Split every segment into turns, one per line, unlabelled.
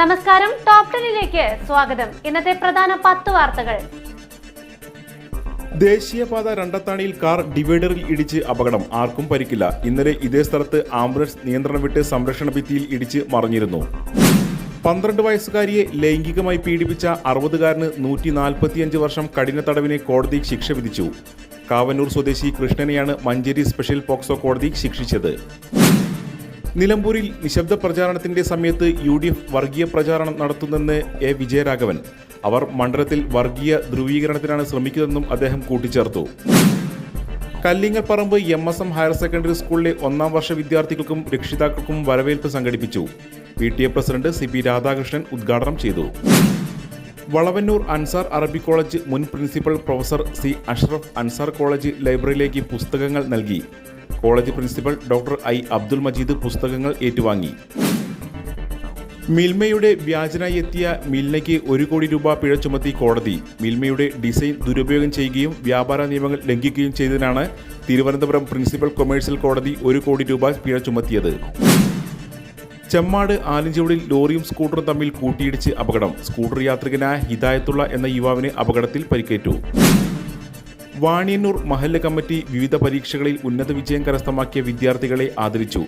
നമസ്കാരം ടോപ് ടെന്നിലേക്ക് സ്വാഗതം. ഇന്നത്തെ പ്രധാന പത്ത് വാർത്തകൾ.
ദേശീയപാത രണ്ടത്താണിയിൽ കാർ ഡിവൈഡറിൽ ഇടിച്ച് അപകടം. ആർക്കും പരിക്കില്ല. ഇന്നലെ ഇതേ സ്ഥലത്ത് ആംബുലൻസ് നിയന്ത്രണം വിട്ട് സംരക്ഷണ ഭിത്തിയിൽ ഇടിച്ച് മറിഞ്ഞിരുന്നു. പന്ത്രണ്ട് വയസ്സുകാരിയെ ലൈംഗികമായി പീഡിപ്പിച്ച അറുപതുകാരന് നൂറ്റി നാൽപ്പത്തിയഞ്ച് വർഷം കഠിന തടവിനെ കോടതി ശിക്ഷ വിധിച്ചു. കാവന്നൂർ സ്വദേശി കൃഷ്ണനെയാണ് മഞ്ചേരി സ്പെഷ്യൽ പോക്സോ കോടതി ശിക്ഷിച്ചത്. നിലമ്പൂരിൽ നിശബ്ദ പ്രചാരണത്തിന്റെ സമയത്ത് യു ഡി എഫ് വർഗീയ പ്രചാരണം നടത്തുന്നെന്ന് എ വിജയരാഘവൻ. അവർ മണ്ഡലത്തിൽ വർഗീയ ധ്രുവീകരണത്തിനാണ് ശ്രമിക്കുന്നതെന്നും അദ്ദേഹം കൂട്ടിച്ചേർത്തു. Kallingalparamba M S M higher secondary സ്കൂളിലെ ഒന്നാം വർഷ വിദ്യാർത്ഥികൾക്കും രക്ഷിതാക്കൾക്കും വരവേൽപ്പ് സംഘടിപ്പിച്ചു. P T A president C P Radhakrishnan ഉദ്ഘാടനം ചെയ്തു. വളവന്നൂർ അൻസാർ അറബി കോളേജ് മുൻ principal professor C Ashraf Ansar college ലൈബ്രറിയിലേക്ക് പുസ്തകങ്ങൾ നൽകി. College principal doctor I Abdul Majeed പുസ്തകങ്ങൾ ഏറ്റുവാങ്ങി. മിൽമയുടെ വ്യാജനായി എത്തിയ മിൽമയ്ക്ക് ഒരു കോടി രൂപ പിഴ ചുമത്തി കോടതി. മിൽമയുടെ ഡിസൈൻ ദുരുപയോഗം ചെയ്യുകയും വ്യാപാര നിയമങ്ങൾ ലംഘിക്കുകയും ചെയ്തതിനാണ് തിരുവനന്തപുരം പ്രിൻസിപ്പൽ കൊമേഴ്സ്യൽ കോടതി ഒരു കോടി രൂപ പിഴ ചുമത്തിയത്. ചെമ്മാട് ആലിഞ്ചുവടിൽ ലോറിയും സ്കൂട്ടറും തമ്മിൽ കൂട്ടിയിടിച്ച് അപകടം. സ്കൂട്ടർ യാത്രികനായ ഹിദായത്തുള്ള എന്ന യുവാവിന് അപകടത്തിൽ പരിക്കേറ്റു. വാണിയന്നൂർ മഹല്ല് കമ്മിറ്റി വിവിധ പരീക്ഷകളിൽ ഉന്നത വിജയം കരസ്ഥമാക്കിയ വിദ്യാർത്ഥികളെ ആദരിച്ചു.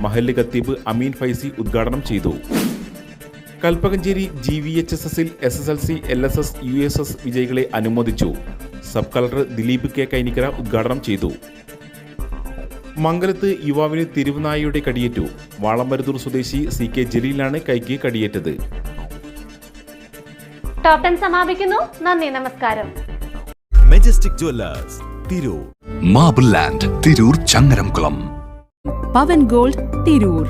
മഹല്ല് ഖത്തീബ് അമീൻ ഫൈസി ഉദ്ഘാടനം ചെയ്തു. Kalpakanchery G V H S എസിൽ S S L C L S S U S S വിജയികളെ അനുമോദിച്ചു. Sub collector Dileep K Kainikkara ഉദ്ഘാടനം ചെയ്തു. മംഗലത്ത് യുവാവിന് തിരുവനായയുടെ കടിയേറ്റു. വാളമരുതൂർ സ്വദേശി സി കെ ജലീലാണ് കൈക്ക് കടിയേറ്റത്.
ടോപ് ടെൻ സമാപിക്കുന്നു. നന്ദി നമസ്കാരം.
Majestic jewellers Tirur.
Marble land Tirur Changaramkulam.
Pavan gold Tirur.